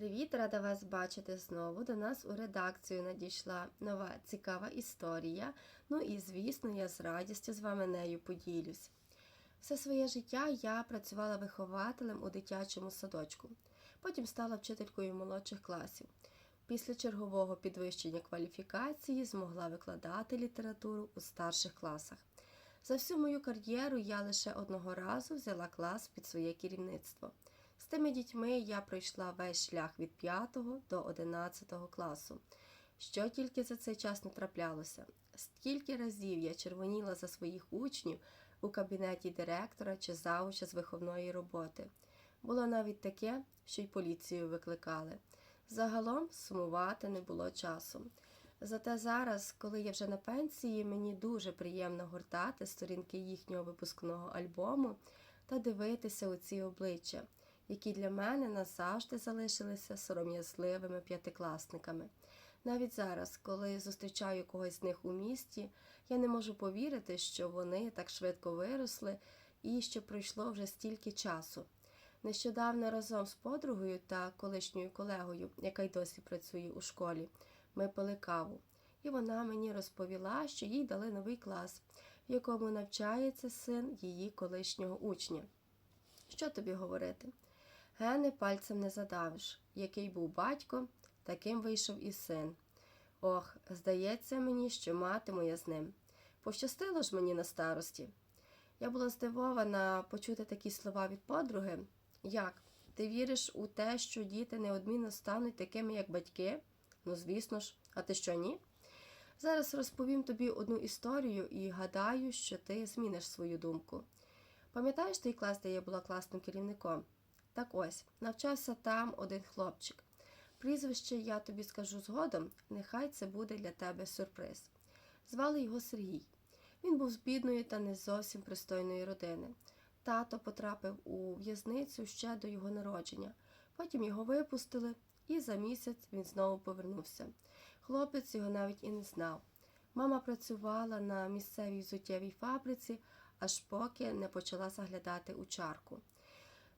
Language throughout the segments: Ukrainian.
Привіт, рада вас бачити знову. До нас у редакцію надійшла нова цікава історія. Ну і, звісно, я з радістю з вами нею поділюсь. Все своє життя я працювала вихователем у дитячому садочку. Потім стала вчителькою молодших класів. Після чергового підвищення кваліфікації змогла викладати літературу у старших класах. За всю мою кар'єру я лише одного разу взяла клас під своє керівництво. З тими дітьми я пройшла весь шлях від 5 до 11 класу. Що тільки за цей час не траплялося. Скільки разів я червоніла за своїх учнів у кабінеті директора чи завуча з виховної роботи. Було навіть таке, що й поліцію викликали. Загалом сумувати не було часу. Зате зараз, коли я вже на пенсії, мені дуже приємно гортати сторінки їхнього випускного альбому та дивитися у ці обличчя, які для мене назавжди залишилися сором'язливими п'ятикласниками. Навіть зараз, коли зустрічаю когось з них у місті, я не можу повірити, що вони так швидко виросли і що пройшло вже стільки часу. Нещодавно разом з подругою та колишньою колегою, яка й досі працює у школі, ми пили каву. І вона мені розповіла, що їй дали новий клас, в якому навчається син її колишнього учня. Що тобі говорити? Гени пальцем не задавиш. Який був батько, таким вийшов і син. Ох, здається мені, що матиму я з ним. Пощастило ж мені на старості. Я була здивована почути такі слова від подруги. Як? Ти віриш у те, що діти неодмінно стануть такими, як батьки? Ну, звісно ж, а ти що ні? Зараз розповім тобі одну історію і гадаю, що ти зміниш свою думку. Пам'ятаєш той клас, де я була класним керівником? Так ось, навчався там один хлопчик. Прізвище я тобі скажу згодом, нехай це буде для тебе сюрприз. Звали його Сергій. Він був з бідної та не зовсім пристойної родини. Тато потрапив у в'язницю ще до його народження. Потім його випустили, і за місяць він знову повернувся. Хлопець його навіть і не знав. Мама працювала на місцевій взуттєвій фабриці, аж поки не почала заглядати у чарку.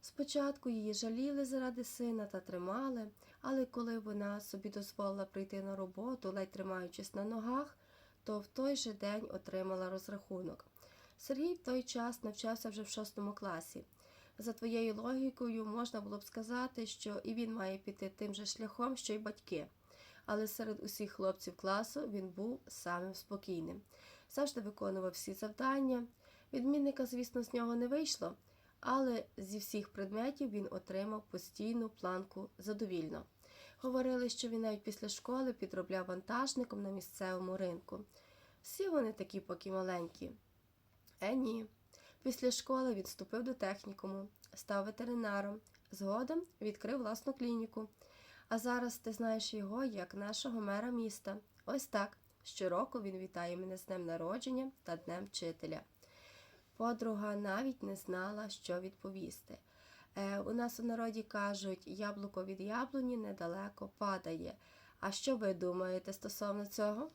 Спочатку її жаліли заради сина та тримали, але коли вона собі дозволила прийти на роботу, ледь тримаючись на ногах, то в той же день отримала розрахунок. Сергій в той час навчався вже в шостому класі. За твоєю логікою, можна було б сказати, що і він має піти тим же шляхом, що й батьки. Але серед усіх хлопців класу він був самим спокійним, завжди виконував всі завдання. Відмінника, звісно, з нього не вийшло, але зі всіх предметів він отримав постійну планку задовільно. Говорили, що він навіть після школи підробляв вантажником на місцевому ринку. Всі вони такі поки маленькі. Е, ні. Після школи він вступив до технікуму, став ветеринаром, згодом відкрив власну клініку. А зараз ти знаєш його як нашого мера міста. Ось так. Щороку він вітає мене з днем народження та днем вчителя. Подруга навіть не знала, що відповісти. Е, у нас у народі кажуть, яблуко від яблуні недалеко падає. А що ви думаєте стосовно цього?